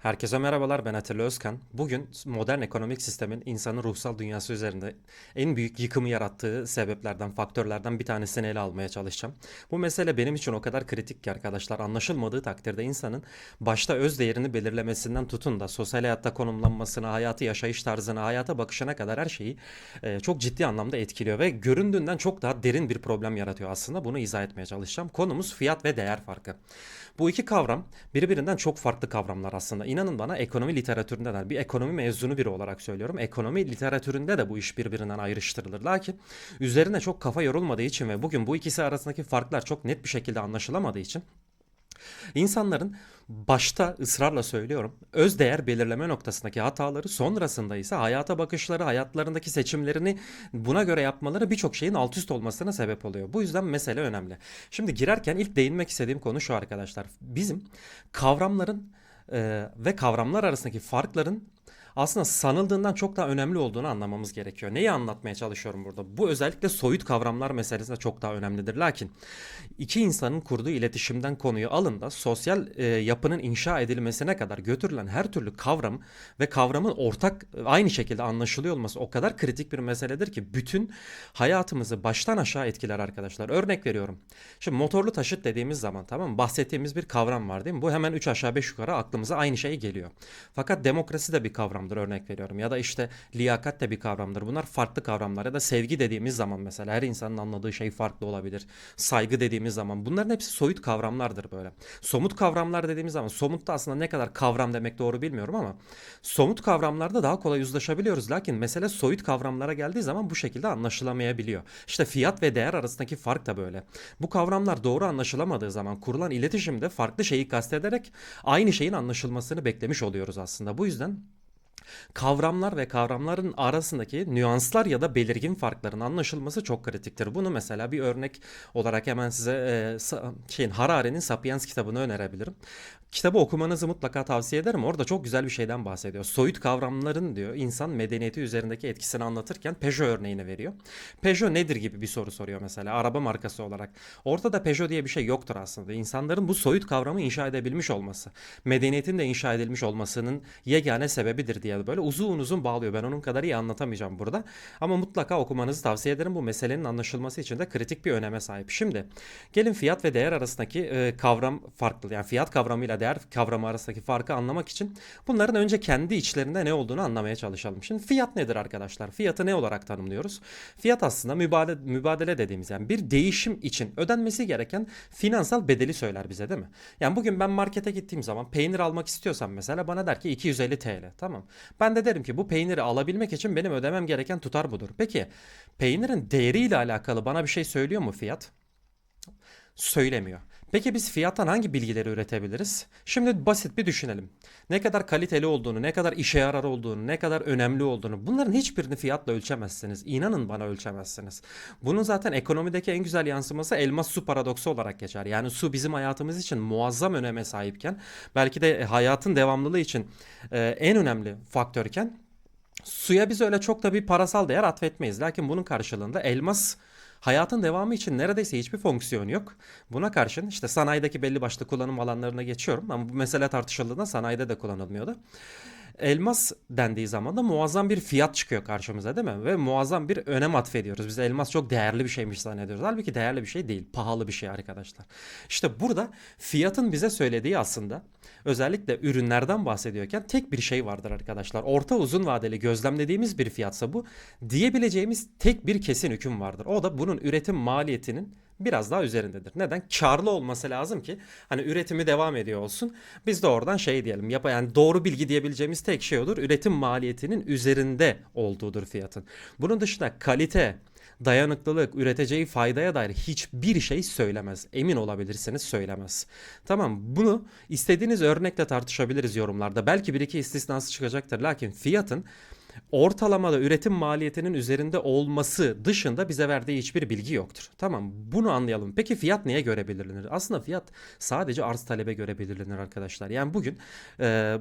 Herkese merhabalar ben Atilla Özkan. Bugün modern ekonomik sistemin insanın ruhsal dünyası üzerinde en büyük yıkımı yarattığı sebeplerden, faktörlerden bir tanesini ele almaya çalışacağım. Bu mesele benim için o kadar kritik ki arkadaşlar anlaşılmadığı takdirde insanın başta öz değerini belirlemesinden tutun da sosyal hayatta konumlanmasına, hayatı yaşayış tarzına, hayata bakışına kadar her şeyi e, çok ciddi anlamda etkiliyor ve göründüğünden çok daha derin bir problem yaratıyor aslında. Bunu izah etmeye çalışacağım. Konumuz fiyat ve değer farkı. Bu iki kavram birbirinden çok farklı kavramlar aslında. İnanın bana ekonomi literatüründe de bir ekonomi mezunu biri olarak söylüyorum. Ekonomi literatüründe de bu iş birbirinden ayrıştırılır. Lakin üzerine çok kafa yorulmadığı için ve bugün bu ikisi arasındaki farklar çok net bir şekilde anlaşılamadığı için İnsanların başta ısrarla söylüyorum öz değer belirleme noktasındaki hataları sonrasında ise hayata bakışları, hayatlarındaki seçimlerini buna göre yapmaları birçok şeyin alt üst olmasına sebep oluyor. Bu yüzden mesele önemli. Şimdi girerken ilk değinmek istediğim konu şu arkadaşlar. Bizim kavramların ve kavramlar arasındaki farkların aslında sanıldığından çok daha önemli olduğunu anlamamız gerekiyor. Neyi anlatmaya çalışıyorum burada? Bu özellikle soyut kavramlar meselesinde çok daha önemlidir. Lakin iki insanın kurduğu iletişimden konuyu alın da sosyal e, yapının inşa edilmesine kadar götürülen her türlü kavram ve kavramın ortak aynı şekilde anlaşılıyor olması o kadar kritik bir meseledir ki bütün hayatımızı baştan aşağı etkiler arkadaşlar. Örnek veriyorum. Şimdi motorlu taşıt dediğimiz zaman tamam? Bahsettiğimiz bir kavram var değil mi? Bu hemen 3 aşağı 5 yukarı aklımıza aynı şey geliyor. Fakat demokrasi de bir kavramdır örnek veriyorum. Ya da işte liyakat de bir kavramdır. Bunlar farklı kavramlar. Ya da sevgi dediğimiz zaman mesela her insanın anladığı şey farklı olabilir. Saygı dediğimiz zaman bunların hepsi soyut kavramlardır böyle. Somut kavramlar dediğimiz zaman somut da aslında ne kadar kavram demek doğru bilmiyorum ama somut kavramlarda daha kolay uzlaşabiliyoruz. Lakin mesele soyut kavramlara geldiği zaman bu şekilde anlaşılamayabiliyor. İşte fiyat ve değer arasındaki fark da böyle. Bu kavramlar doğru anlaşılamadığı zaman kurulan iletişimde farklı şeyi kastederek aynı şeyin anlaşılmasını beklemiş oluyoruz aslında. Bu yüzden Kavramlar ve kavramların arasındaki nüanslar ya da belirgin farkların anlaşılması çok kritiktir. Bunu mesela bir örnek olarak hemen size e, şeyin Harari'nin Sapiens kitabını önerebilirim. Kitabı okumanızı mutlaka tavsiye ederim. Orada çok güzel bir şeyden bahsediyor. Soyut kavramların diyor insan medeniyeti üzerindeki etkisini anlatırken Peugeot örneğini veriyor. Peugeot nedir gibi bir soru soruyor mesela araba markası olarak. Ortada Peugeot diye bir şey yoktur aslında. İnsanların bu soyut kavramı inşa edebilmiş olması, medeniyetin de inşa edilmiş olmasının yegane sebebidir diye böyle uzun uzun bağlıyor. Ben onun kadar iyi anlatamayacağım burada. Ama mutlaka okumanızı tavsiye ederim. Bu meselenin anlaşılması için de kritik bir öneme sahip. Şimdi gelin fiyat ve değer arasındaki e, kavram farklı. Yani fiyat kavramıyla değer kavramı arasındaki farkı anlamak için bunların önce kendi içlerinde ne olduğunu anlamaya çalışalım. Şimdi fiyat nedir arkadaşlar? Fiyatı ne olarak tanımlıyoruz? Fiyat aslında mübadele, mübadele dediğimiz yani bir değişim için ödenmesi gereken finansal bedeli söyler bize değil mi? Yani bugün ben markete gittiğim zaman peynir almak istiyorsam mesela bana der ki 250 TL. Tamam. Ben de derim ki bu peyniri alabilmek için benim ödemem gereken tutar budur. Peki peynirin değeriyle alakalı bana bir şey söylüyor mu fiyat? Söylemiyor. Peki biz fiyattan hangi bilgileri üretebiliriz? Şimdi basit bir düşünelim. Ne kadar kaliteli olduğunu, ne kadar işe yarar olduğunu, ne kadar önemli olduğunu bunların hiçbirini fiyatla ölçemezsiniz. İnanın bana ölçemezsiniz. Bunun zaten ekonomideki en güzel yansıması elmas su paradoksu olarak geçer. Yani su bizim hayatımız için muazzam öneme sahipken belki de hayatın devamlılığı için e, en önemli faktörken suya biz öyle çok da bir parasal değer atfetmeyiz. Lakin bunun karşılığında elmas Hayatın devamı için neredeyse hiçbir fonksiyon yok. Buna karşın işte sanayideki belli başlı kullanım alanlarına geçiyorum ama bu mesele tartışıldığında sanayide de kullanılmıyordu. Elmas dendiği zaman da muazzam bir fiyat çıkıyor karşımıza değil mi? Ve muazzam bir önem atfediyoruz. Biz elmas çok değerli bir şeymiş zannediyoruz. Halbuki değerli bir şey değil. Pahalı bir şey arkadaşlar. İşte burada fiyatın bize söylediği aslında özellikle ürünlerden bahsediyorken tek bir şey vardır arkadaşlar. Orta uzun vadeli gözlemlediğimiz bir fiyatsa bu diyebileceğimiz tek bir kesin hüküm vardır. O da bunun üretim maliyetinin biraz daha üzerindedir. Neden? Karlı olması lazım ki hani üretimi devam ediyor olsun. Biz de oradan şey diyelim. Yap yani doğru bilgi diyebileceğimiz tek şey odur. Üretim maliyetinin üzerinde olduğudur fiyatın. Bunun dışında kalite, dayanıklılık, üreteceği faydaya dair hiçbir şey söylemez. Emin olabilirsiniz söylemez. Tamam bunu istediğiniz örnekle tartışabiliriz yorumlarda. Belki bir iki istisnası çıkacaktır. Lakin fiyatın ortalamada üretim maliyetinin üzerinde olması dışında bize verdiği hiçbir bilgi yoktur. Tamam bunu anlayalım. Peki fiyat neye göre belirlenir? Aslında fiyat sadece arz talebe göre belirlenir arkadaşlar. Yani bugün e,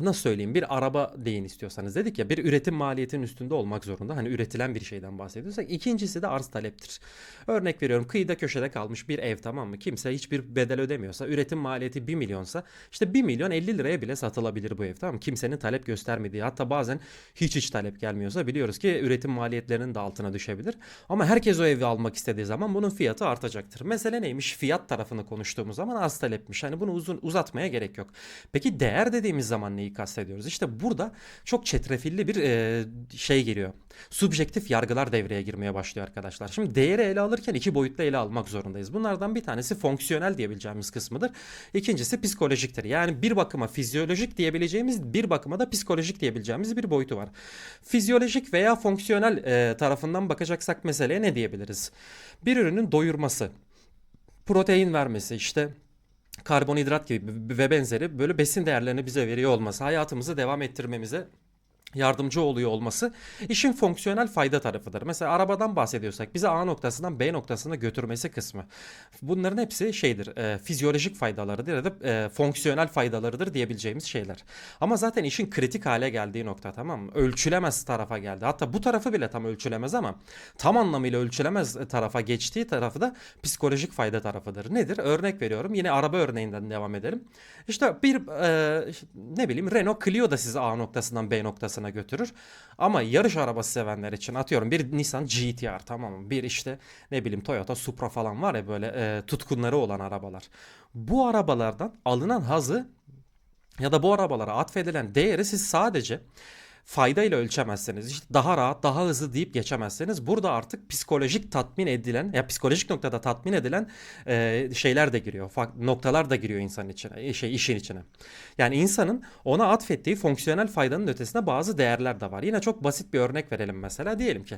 nasıl söyleyeyim bir araba deyin istiyorsanız dedik ya bir üretim maliyetinin üstünde olmak zorunda. Hani üretilen bir şeyden bahsediyorsak. İkincisi de arz taleptir. Örnek veriyorum kıyıda köşede kalmış bir ev tamam mı? Kimse hiçbir bedel ödemiyorsa üretim maliyeti 1 milyonsa işte 1 milyon 50 liraya bile satılabilir bu ev tamam mı? Kimsenin talep göstermediği hatta bazen hiç hiç talep gelmiyorsa biliyoruz ki üretim maliyetlerinin de altına düşebilir. Ama herkes o evi almak istediği zaman bunun fiyatı artacaktır. Mesele neymiş? Fiyat tarafını konuştuğumuz zaman arz talepmiş. Hani bunu uzun uzatmaya gerek yok. Peki değer dediğimiz zaman neyi kastediyoruz? İşte burada çok çetrefilli bir e, şey geliyor. Subjektif yargılar devreye girmeye başlıyor arkadaşlar. Şimdi değeri ele alırken iki boyutlu ele almak zorundayız. Bunlardan bir tanesi fonksiyonel diyebileceğimiz kısmıdır. İkincisi psikolojiktir. Yani bir bakıma fizyolojik diyebileceğimiz bir bakıma da psikolojik diyebileceğimiz bir boyutu var. Fizyolojik veya fonksiyonel e, tarafından bakacaksak meseleye ne diyebiliriz? Bir ürünün doyurması, protein vermesi, işte karbonhidrat gibi ve benzeri böyle besin değerlerini bize veriyor olması, hayatımızı devam ettirmemize yardımcı oluyor olması işin fonksiyonel fayda tarafıdır. Mesela arabadan bahsediyorsak bizi A noktasından B noktasına götürmesi kısmı. Bunların hepsi şeydir, e, fizyolojik faydalarıdır ya da e, fonksiyonel faydalarıdır diyebileceğimiz şeyler. Ama zaten işin kritik hale geldiği nokta tamam mı? Ölçülemez tarafa geldi. Hatta bu tarafı bile tam ölçülemez ama tam anlamıyla ölçülemez tarafa geçtiği tarafı da psikolojik fayda tarafıdır. Nedir? Örnek veriyorum. Yine araba örneğinden devam edelim. İşte bir e, ne bileyim Renault Clio da sizi A noktasından B noktasına götürür. Ama yarış arabası sevenler için atıyorum bir Nissan GT-R tamam mı? Bir işte ne bileyim Toyota Supra falan var ya böyle e, tutkunları olan arabalar. Bu arabalardan alınan hazı ya da bu arabalara atfedilen değeri siz sadece faydayla ölçemezseniz, işte daha rahat, daha hızlı deyip geçemezseniz burada artık psikolojik tatmin edilen ya psikolojik noktada tatmin edilen e, şeyler de giriyor. Noktalar da giriyor insan içine, e, şey işin içine. Yani insanın ona atfettiği fonksiyonel faydanın ötesinde bazı değerler de var. Yine çok basit bir örnek verelim mesela. Diyelim ki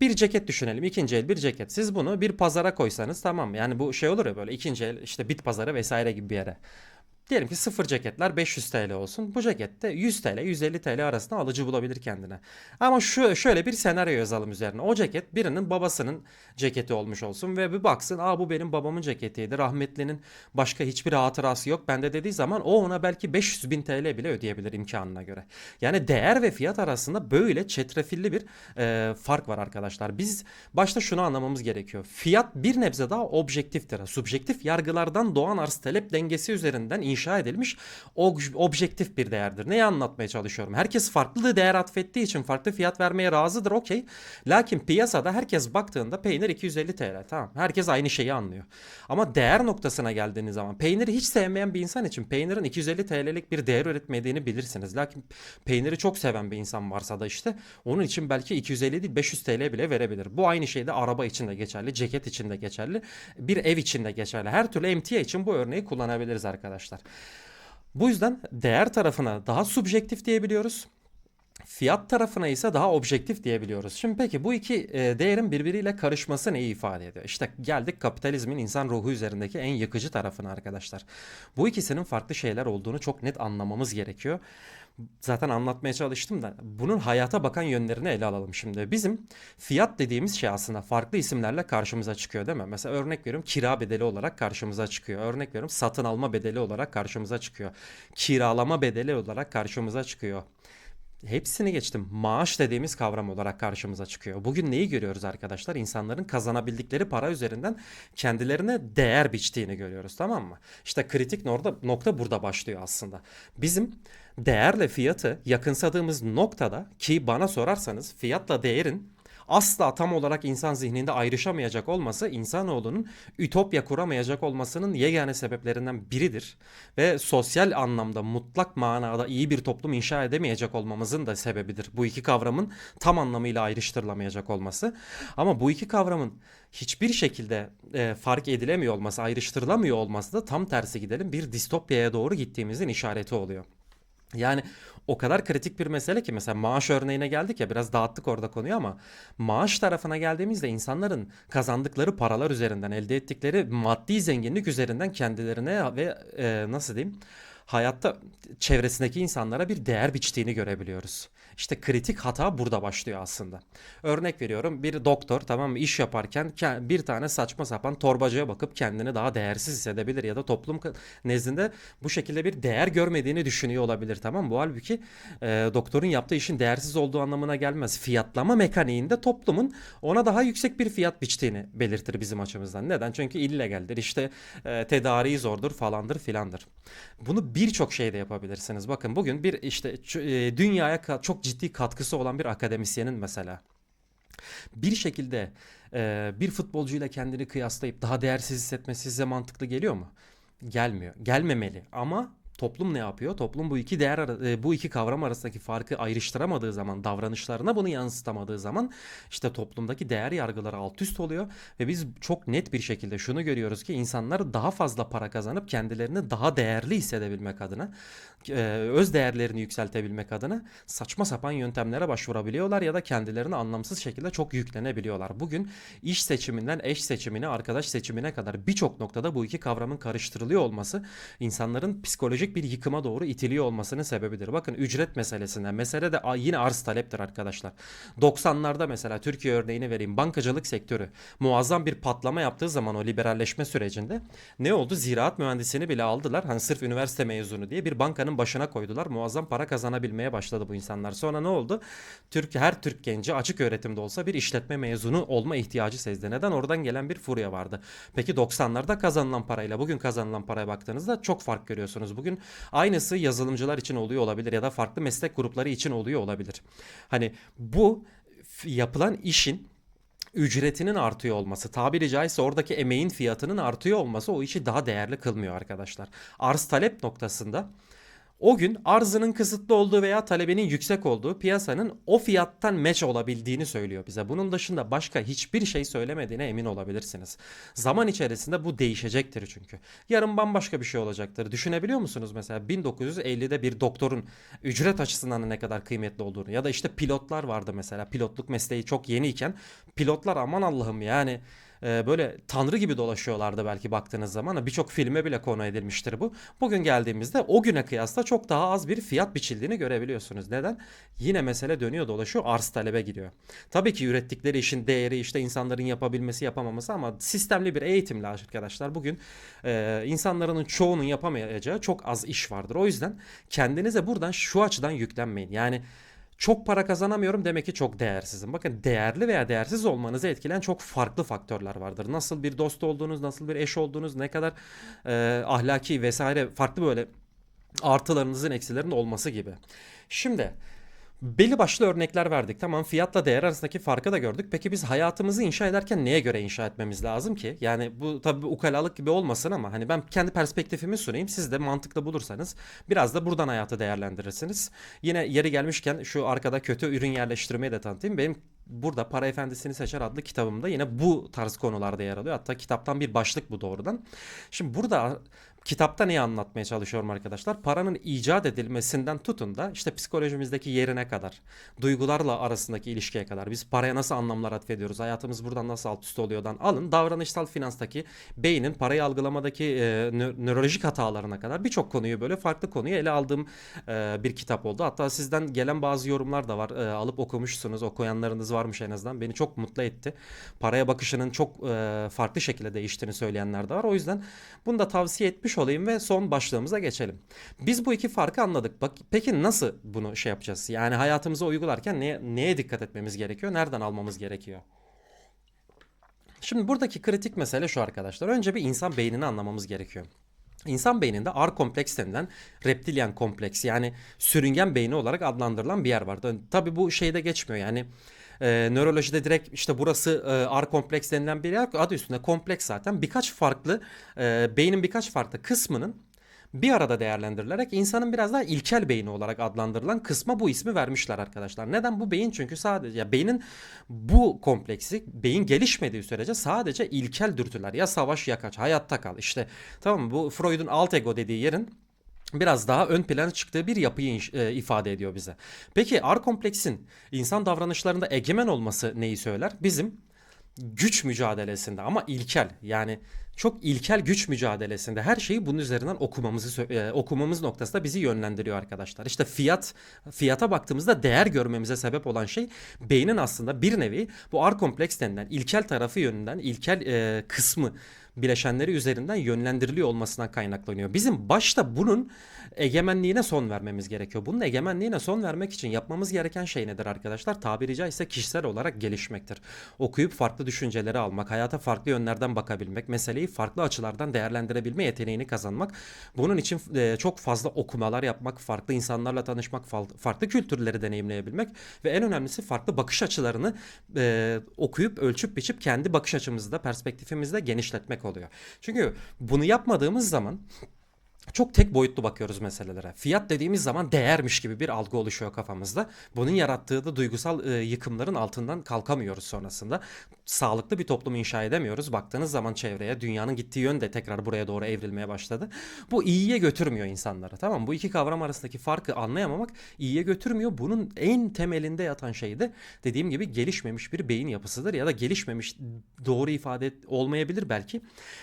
bir ceket düşünelim. ikinci el bir ceket. Siz bunu bir pazara koysanız tamam? Yani bu şey olur ya böyle ikinci el işte bit pazarı vesaire gibi bir yere. Diyelim ki sıfır ceketler 500 TL olsun. Bu ceket de 100 TL, 150 TL arasında alıcı bulabilir kendine. Ama şu şöyle bir senaryo yazalım üzerine. O ceket birinin babasının ceketi olmuş olsun ve bir baksın, "Aa bu benim babamın ceketiydi. Rahmetlinin başka hiçbir hatırası yok." Bende dediği zaman o ona belki 500 bin TL bile ödeyebilir imkanına göre. Yani değer ve fiyat arasında böyle çetrefilli bir e, fark var arkadaşlar. Biz başta şunu anlamamız gerekiyor. Fiyat bir nebze daha objektiftir. Subjektif yargılardan doğan arz talep dengesi üzerinden inşa edilmiş ob- objektif bir değerdir. Neyi anlatmaya çalışıyorum? Herkes farklı değer atfettiği için farklı fiyat vermeye razıdır okey. Lakin piyasada herkes baktığında peynir 250 TL tamam. Herkes aynı şeyi anlıyor. Ama değer noktasına geldiğiniz zaman peyniri hiç sevmeyen bir insan için peynirin 250 TL'lik bir değer üretmediğini bilirsiniz. Lakin peyniri çok seven bir insan varsa da işte onun için belki 250 değil 500 TL bile verebilir. Bu aynı şey de araba için de geçerli, ceket için de geçerli, bir ev için de geçerli. Her türlü emtia için bu örneği kullanabiliriz arkadaşlar. Bu yüzden değer tarafına daha subjektif diyebiliyoruz. Fiyat tarafına ise daha objektif diyebiliyoruz. Şimdi peki bu iki e, değerin birbiriyle karışması neyi ifade ediyor? İşte geldik kapitalizmin insan ruhu üzerindeki en yıkıcı tarafına arkadaşlar. Bu ikisinin farklı şeyler olduğunu çok net anlamamız gerekiyor. Zaten anlatmaya çalıştım da bunun hayata bakan yönlerini ele alalım şimdi. Bizim fiyat dediğimiz şey aslında farklı isimlerle karşımıza çıkıyor değil mi? Mesela örnek veriyorum kira bedeli olarak karşımıza çıkıyor. Örnek veriyorum satın alma bedeli olarak karşımıza çıkıyor. Kiralama bedeli olarak karşımıza çıkıyor. Hepsini geçtim. Maaş dediğimiz kavram olarak karşımıza çıkıyor. Bugün neyi görüyoruz arkadaşlar? İnsanların kazanabildikleri para üzerinden kendilerine değer biçtiğini görüyoruz, tamam mı? İşte kritik nokta, nokta burada başlıyor aslında. Bizim değerle fiyatı yakınsadığımız noktada ki bana sorarsanız fiyatla değerin asla tam olarak insan zihninde ayrışamayacak olması insanoğlunun ütopya kuramayacak olmasının yegane sebeplerinden biridir. Ve sosyal anlamda mutlak manada iyi bir toplum inşa edemeyecek olmamızın da sebebidir. Bu iki kavramın tam anlamıyla ayrıştırılamayacak olması. Ama bu iki kavramın hiçbir şekilde e, fark edilemiyor olması, ayrıştırılamıyor olması da tam tersi gidelim bir distopyaya doğru gittiğimizin işareti oluyor. Yani o kadar kritik bir mesele ki mesela maaş örneğine geldik ya biraz dağıttık orada konuyu ama maaş tarafına geldiğimizde insanların kazandıkları paralar üzerinden elde ettikleri maddi zenginlik üzerinden kendilerine ve e, nasıl diyeyim hayatta çevresindeki insanlara bir değer biçtiğini görebiliyoruz. İşte kritik hata burada başlıyor aslında. Örnek veriyorum bir doktor tamam iş yaparken ke- bir tane saçma sapan torbacıya bakıp kendini daha değersiz hissedebilir ya da toplum nezdinde bu şekilde bir değer görmediğini düşünüyor olabilir tamam mı? Bu halbuki e, doktorun yaptığı işin değersiz olduğu anlamına gelmez. Fiyatlama mekaniğinde toplumun ona daha yüksek bir fiyat biçtiğini belirtir bizim açımızdan. Neden? Çünkü illegaldir işte e, tedariği zordur falandır filandır. Bunu birçok şeyde yapabilirsiniz. Bakın bugün bir işte e, dünyaya çok ciddi katkısı olan bir akademisyenin mesela bir şekilde e, bir futbolcuyla kendini kıyaslayıp daha değersiz hissetmesi size mantıklı geliyor mu? Gelmiyor. Gelmemeli ama toplum ne yapıyor? Toplum bu iki değer e, bu iki kavram arasındaki farkı ayrıştıramadığı zaman, davranışlarına bunu yansıtamadığı zaman işte toplumdaki değer yargıları alt üst oluyor ve biz çok net bir şekilde şunu görüyoruz ki insanlar daha fazla para kazanıp kendilerini daha değerli hissedebilmek adına, e, öz değerlerini yükseltebilmek adına saçma sapan yöntemlere başvurabiliyorlar ya da kendilerini anlamsız şekilde çok yüklenebiliyorlar. Bugün iş seçiminden eş seçimine, arkadaş seçimine kadar birçok noktada bu iki kavramın karıştırılıyor olması insanların psikolojik bir yıkıma doğru itiliyor olmasının sebebidir. Bakın ücret meselesinde mesele de yine arz taleptir arkadaşlar. 90'larda mesela Türkiye örneğini vereyim. Bankacılık sektörü muazzam bir patlama yaptığı zaman o liberalleşme sürecinde ne oldu? Ziraat mühendisini bile aldılar. Hani sırf üniversite mezunu diye bir bankanın başına koydular. Muazzam para kazanabilmeye başladı bu insanlar. Sonra ne oldu? Türk her Türk genci açık öğretimde olsa bir işletme mezunu olma ihtiyacı sezdi. Neden? Oradan gelen bir furya vardı. Peki 90'larda kazanılan parayla bugün kazanılan paraya baktığınızda çok fark görüyorsunuz. Bugün aynısı yazılımcılar için oluyor olabilir ya da farklı meslek grupları için oluyor olabilir. Hani bu yapılan işin ücretinin artıyor olması, tabiri caizse oradaki emeğin fiyatının artıyor olması o işi daha değerli kılmıyor arkadaşlar. Arz talep noktasında o gün arzının kısıtlı olduğu veya talebinin yüksek olduğu piyasanın o fiyattan meç olabildiğini söylüyor bize. Bunun dışında başka hiçbir şey söylemediğine emin olabilirsiniz. Zaman içerisinde bu değişecektir çünkü. Yarın bambaşka bir şey olacaktır. Düşünebiliyor musunuz mesela 1950'de bir doktorun ücret açısından ne kadar kıymetli olduğunu ya da işte pilotlar vardı mesela. Pilotluk mesleği çok yeniyken pilotlar aman Allah'ım yani e, böyle tanrı gibi dolaşıyorlardı belki baktığınız zaman. Birçok filme bile konu edilmiştir bu. Bugün geldiğimizde o güne kıyasla çok daha az bir fiyat biçildiğini görebiliyorsunuz. Neden? Yine mesele dönüyor dolaşıyor arz talebe gidiyor. Tabii ki ürettikleri işin değeri işte insanların yapabilmesi yapamaması ama sistemli bir eğitimle arkadaşlar bugün e, insanların çoğunun yapamayacağı çok az iş vardır. O yüzden kendinize buradan şu açıdan yüklenmeyin. Yani çok para kazanamıyorum demek ki çok değersizim. Bakın değerli veya değersiz olmanızı etkileyen çok farklı faktörler vardır. Nasıl bir dost olduğunuz, nasıl bir eş olduğunuz, ne kadar e, ahlaki vesaire farklı böyle artılarınızın eksilerin olması gibi. Şimdi belli başlı örnekler verdik. Tamam fiyatla değer arasındaki farkı da gördük. Peki biz hayatımızı inşa ederken neye göre inşa etmemiz lazım ki? Yani bu tabii ukalalık gibi olmasın ama hani ben kendi perspektifimi sunayım. Siz de mantıklı bulursanız biraz da buradan hayatı değerlendirirsiniz. Yine yeri gelmişken şu arkada kötü ürün yerleştirmeyi de tanıtayım. Benim burada Para Efendisini Seçer adlı kitabımda yine bu tarz konularda yer alıyor. Hatta kitaptan bir başlık bu doğrudan. Şimdi burada kitapta neyi anlatmaya çalışıyorum arkadaşlar? Paranın icat edilmesinden tutun da işte psikolojimizdeki yerine kadar, duygularla arasındaki ilişkiye kadar, biz paraya nasıl anlamlar atfediyoruz, hayatımız buradan nasıl alt üst oluyordan alın, davranışsal finanstaki beynin parayı algılamadaki e, nö- nörolojik hatalarına kadar birçok konuyu böyle farklı konuyu ele aldığım e, bir kitap oldu. Hatta sizden gelen bazı yorumlar da var. E, alıp okumuşsunuz, okuyanlarınız varmış en azından. Beni çok mutlu etti. Paraya bakışının çok e, farklı şekilde değiştiğini söyleyenler de var. O yüzden bunu da tavsiye etmiş olayım ve son başlığımıza geçelim. Biz bu iki farkı anladık. Bak peki nasıl bunu şey yapacağız? Yani hayatımıza uygularken neye, neye dikkat etmemiz gerekiyor? Nereden almamız gerekiyor? Şimdi buradaki kritik mesele şu arkadaşlar. Önce bir insan beynini anlamamız gerekiyor. İnsan beyninde R kompleks denilen reptilyen kompleks yani sürüngen beyni olarak adlandırılan bir yer var. Tabii bu şeyde geçmiyor yani e, nörolojide direkt işte burası e, R kompleks denilen bir yer adı üstünde kompleks zaten birkaç farklı e, beynin birkaç farklı kısmının bir arada değerlendirilerek insanın biraz daha ilkel beyni olarak adlandırılan kısma bu ismi vermişler arkadaşlar. Neden bu beyin? Çünkü sadece ya beynin bu kompleksi beyin gelişmediği sürece sadece ilkel dürtüler ya savaş ya kaç hayatta kal işte tamam mı? Bu Freud'un alt ego dediği yerin biraz daha ön plana çıktığı bir yapıyı e, ifade ediyor bize. Peki R kompleksin insan davranışlarında egemen olması neyi söyler? Bizim güç mücadelesinde ama ilkel yani çok ilkel güç mücadelesinde her şeyi bunun üzerinden okumamızı e, okumamız noktasında bizi yönlendiriyor arkadaşlar. İşte fiyat fiyata baktığımızda değer görmemize sebep olan şey beynin aslında bir nevi bu R kompleks denilen ilkel tarafı yönünden ilkel e, kısmı bileşenleri üzerinden yönlendiriliyor olmasından kaynaklanıyor. Bizim başta bunun egemenliğine son vermemiz gerekiyor. Bunun egemenliğine son vermek için yapmamız gereken şey nedir arkadaşlar? Tabiri caizse kişisel olarak gelişmektir. Okuyup farklı düşünceleri almak, hayata farklı yönlerden bakabilmek, meseleyi farklı açılardan değerlendirebilme yeteneğini kazanmak. Bunun için e, çok fazla okumalar yapmak, farklı insanlarla tanışmak, farklı kültürleri deneyimleyebilmek ve en önemlisi farklı bakış açılarını e, okuyup ölçüp biçip kendi bakış açımızda, perspektifimizde genişletmek oluyor. Çünkü bunu yapmadığımız zaman çok tek boyutlu bakıyoruz meselelere. Fiyat dediğimiz zaman değermiş gibi bir algı oluşuyor kafamızda. Bunun yarattığı da duygusal e, yıkımların altından kalkamıyoruz sonrasında. Sağlıklı bir toplum inşa edemiyoruz. Baktığınız zaman çevreye dünyanın gittiği yön de tekrar buraya doğru evrilmeye başladı. Bu iyiye götürmüyor insanları. Tamam? Bu iki kavram arasındaki farkı anlayamamak iyiye götürmüyor. Bunun en temelinde yatan şey de dediğim gibi gelişmemiş bir beyin yapısıdır ya da gelişmemiş doğru ifade olmayabilir belki.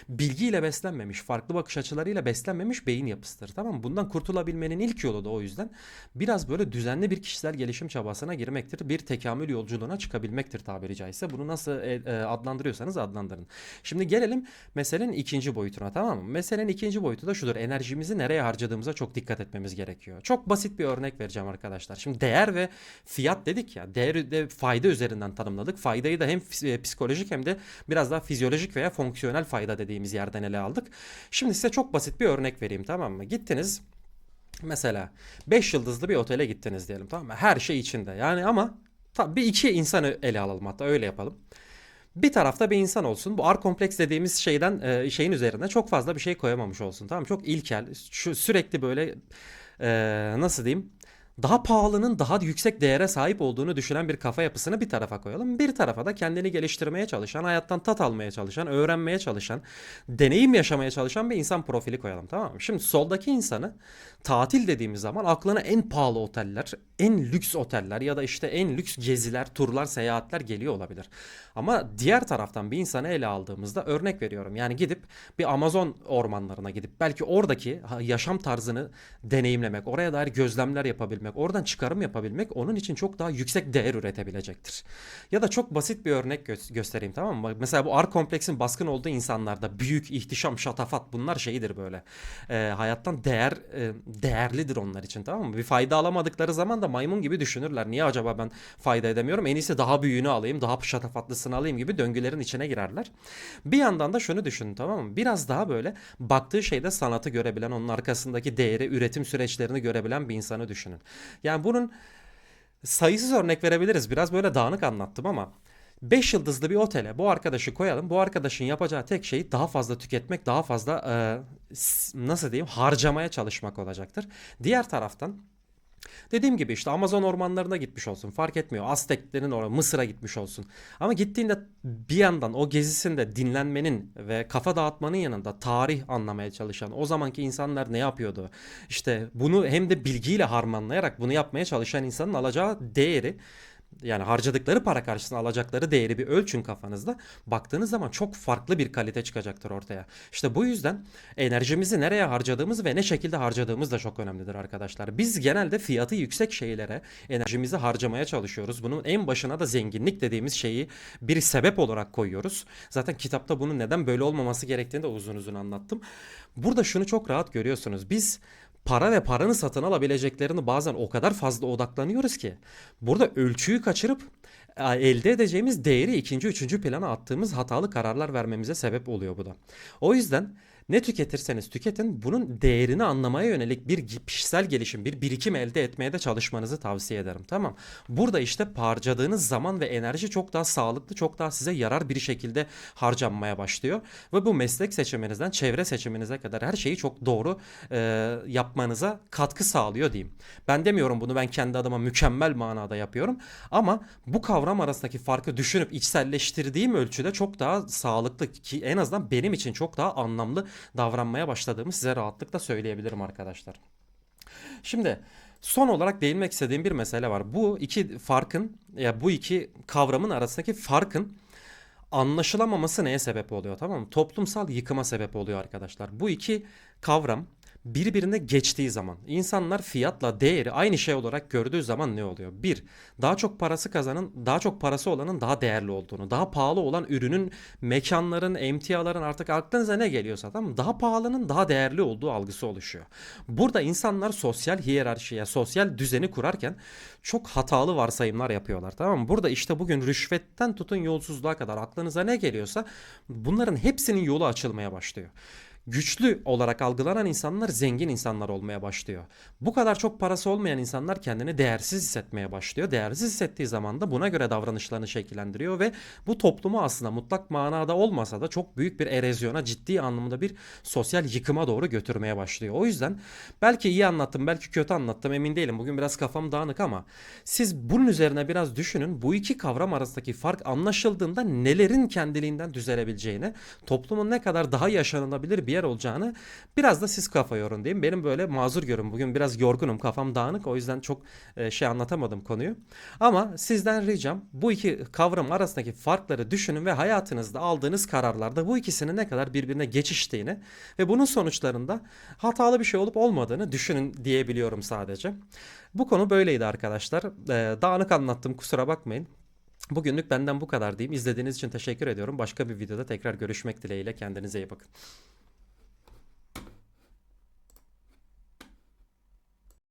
Bilgiyle beslenmemiş, farklı bakış açılarıyla beslenmemiş beyin yapısıdır. Tamam mı? Bundan kurtulabilmenin ilk yolu da o yüzden biraz böyle düzenli bir kişisel gelişim çabasına girmektir. Bir tekamül yolculuğuna çıkabilmektir tabiri caizse. Bunu nasıl e, e, adlandırıyorsanız adlandırın. Şimdi gelelim meselenin ikinci boyutuna tamam mı? Meselenin ikinci boyutu da şudur. Enerjimizi nereye harcadığımıza çok dikkat etmemiz gerekiyor. Çok basit bir örnek vereceğim arkadaşlar. Şimdi değer ve fiyat dedik ya. Değeri de fayda üzerinden tanımladık. Faydayı da hem e, psikolojik hem de biraz daha fizyolojik veya fonksiyonel fayda dediğimiz yerden ele aldık. Şimdi size çok basit bir örnek vereyim tamam mı? Gittiniz Mesela 5 yıldızlı bir otele gittiniz diyelim tamam mı? Her şey içinde yani ama tabii bir iki insanı ele alalım hatta öyle yapalım. Bir tarafta bir insan olsun. Bu R kompleks dediğimiz şeyden e, şeyin üzerine çok fazla bir şey koyamamış olsun. Tamam mı? Çok ilkel, şu sürekli böyle e, nasıl diyeyim? Daha pahalının daha yüksek değere sahip olduğunu düşünen bir kafa yapısını bir tarafa koyalım. Bir tarafa da kendini geliştirmeye çalışan, hayattan tat almaya çalışan, öğrenmeye çalışan, deneyim yaşamaya çalışan bir insan profili koyalım tamam mı? Şimdi soldaki insanı tatil dediğimiz zaman aklına en pahalı oteller, en lüks oteller ya da işte en lüks geziler, turlar, seyahatler geliyor olabilir. Ama diğer taraftan bir insanı ele aldığımızda örnek veriyorum. Yani gidip bir Amazon ormanlarına gidip belki oradaki yaşam tarzını deneyimlemek, oraya dair gözlemler yapabilmek, oradan çıkarım yapabilmek onun için çok daha yüksek değer üretebilecektir. Ya da çok basit bir örnek gö- göstereyim tamam mı? Mesela bu R kompleksin baskın olduğu insanlarda büyük ihtişam, şatafat bunlar şeyidir böyle. Ee, hayattan değer e, değerlidir onlar için tamam mı? Bir fayda alamadıkları zaman da maymun gibi düşünürler. Niye acaba ben fayda edemiyorum? En iyisi daha büyüğünü alayım, daha şatafatlısını alayım gibi döngülerin içine girerler. Bir yandan da şunu düşünün tamam mı? Biraz daha böyle baktığı şeyde sanatı görebilen, onun arkasındaki değeri, üretim süreçlerini görebilen bir insanı düşünün. Yani bunun sayısız örnek verebiliriz. Biraz böyle dağınık anlattım ama 5 yıldızlı bir otele bu arkadaşı koyalım. Bu arkadaşın yapacağı tek şey daha fazla tüketmek, daha fazla e, nasıl diyeyim harcamaya çalışmak olacaktır. Diğer taraftan Dediğim gibi işte Amazon ormanlarına gitmiş olsun fark etmiyor. Azteklerin oraya Mısır'a gitmiş olsun. Ama gittiğinde bir yandan o gezisinde dinlenmenin ve kafa dağıtmanın yanında tarih anlamaya çalışan o zamanki insanlar ne yapıyordu? İşte bunu hem de bilgiyle harmanlayarak bunu yapmaya çalışan insanın alacağı değeri yani harcadıkları para karşısında alacakları değeri bir ölçün kafanızda. Baktığınız zaman çok farklı bir kalite çıkacaktır ortaya. İşte bu yüzden enerjimizi nereye harcadığımız ve ne şekilde harcadığımız da çok önemlidir arkadaşlar. Biz genelde fiyatı yüksek şeylere enerjimizi harcamaya çalışıyoruz. Bunun en başına da zenginlik dediğimiz şeyi bir sebep olarak koyuyoruz. Zaten kitapta bunun neden böyle olmaması gerektiğini de uzun uzun anlattım. Burada şunu çok rahat görüyorsunuz. Biz para ve paranın satın alabileceklerini bazen o kadar fazla odaklanıyoruz ki burada ölçüyü kaçırıp e, elde edeceğimiz değeri ikinci, üçüncü plana attığımız hatalı kararlar vermemize sebep oluyor bu da. O yüzden ne tüketirseniz tüketin bunun değerini anlamaya yönelik bir kişisel gelişim, bir birikim elde etmeye de çalışmanızı tavsiye ederim. Tamam. Burada işte harcadığınız zaman ve enerji çok daha sağlıklı, çok daha size yarar bir şekilde harcanmaya başlıyor. Ve bu meslek seçiminizden çevre seçiminize kadar her şeyi çok doğru e, yapmanıza katkı sağlıyor diyeyim. Ben demiyorum bunu ben kendi adıma mükemmel manada yapıyorum. Ama bu kavram arasındaki farkı düşünüp içselleştirdiğim ölçüde çok daha sağlıklı ki en azından benim için çok daha anlamlı davranmaya başladığımı size rahatlıkla söyleyebilirim arkadaşlar. Şimdi son olarak değinmek istediğim bir mesele var. Bu iki farkın ya bu iki kavramın arasındaki farkın anlaşılamaması neye sebep oluyor tamam mı? Toplumsal yıkıma sebep oluyor arkadaşlar. Bu iki kavram birbirine geçtiği zaman insanlar fiyatla değeri aynı şey olarak gördüğü zaman ne oluyor? Bir, daha çok parası kazanın, daha çok parası olanın daha değerli olduğunu, daha pahalı olan ürünün, mekanların, emtiaların artık aklınıza ne geliyorsa tamam? Daha pahalının daha değerli olduğu algısı oluşuyor. Burada insanlar sosyal hiyerarşiye, sosyal düzeni kurarken çok hatalı varsayımlar yapıyorlar tamam mı? Burada işte bugün rüşvetten tutun yolsuzluğa kadar aklınıza ne geliyorsa bunların hepsinin yolu açılmaya başlıyor güçlü olarak algılanan insanlar zengin insanlar olmaya başlıyor. Bu kadar çok parası olmayan insanlar kendini değersiz hissetmeye başlıyor. Değersiz hissettiği zaman da buna göre davranışlarını şekillendiriyor ve bu toplumu aslında mutlak manada olmasa da çok büyük bir erozyona, ciddi anlamda bir sosyal yıkıma doğru götürmeye başlıyor. O yüzden belki iyi anlattım, belki kötü anlattım emin değilim. Bugün biraz kafam dağınık ama siz bunun üzerine biraz düşünün. Bu iki kavram arasındaki fark anlaşıldığında nelerin kendiliğinden düzelebileceğini, toplumun ne kadar daha yaşanılabilir bir yer olacağını biraz da siz kafa yorun diyeyim. Benim böyle mazur görün. Bugün biraz yorgunum, kafam dağınık. O yüzden çok e, şey anlatamadım konuyu. Ama sizden ricam bu iki kavram arasındaki farkları düşünün ve hayatınızda aldığınız kararlarda bu ikisinin ne kadar birbirine geçiştiğini ve bunun sonuçlarında hatalı bir şey olup olmadığını düşünün diyebiliyorum sadece. Bu konu böyleydi arkadaşlar. E, dağınık anlattım kusura bakmayın. Bugünlük benden bu kadar diyeyim. İzlediğiniz için teşekkür ediyorum. Başka bir videoda tekrar görüşmek dileğiyle. Kendinize iyi bakın.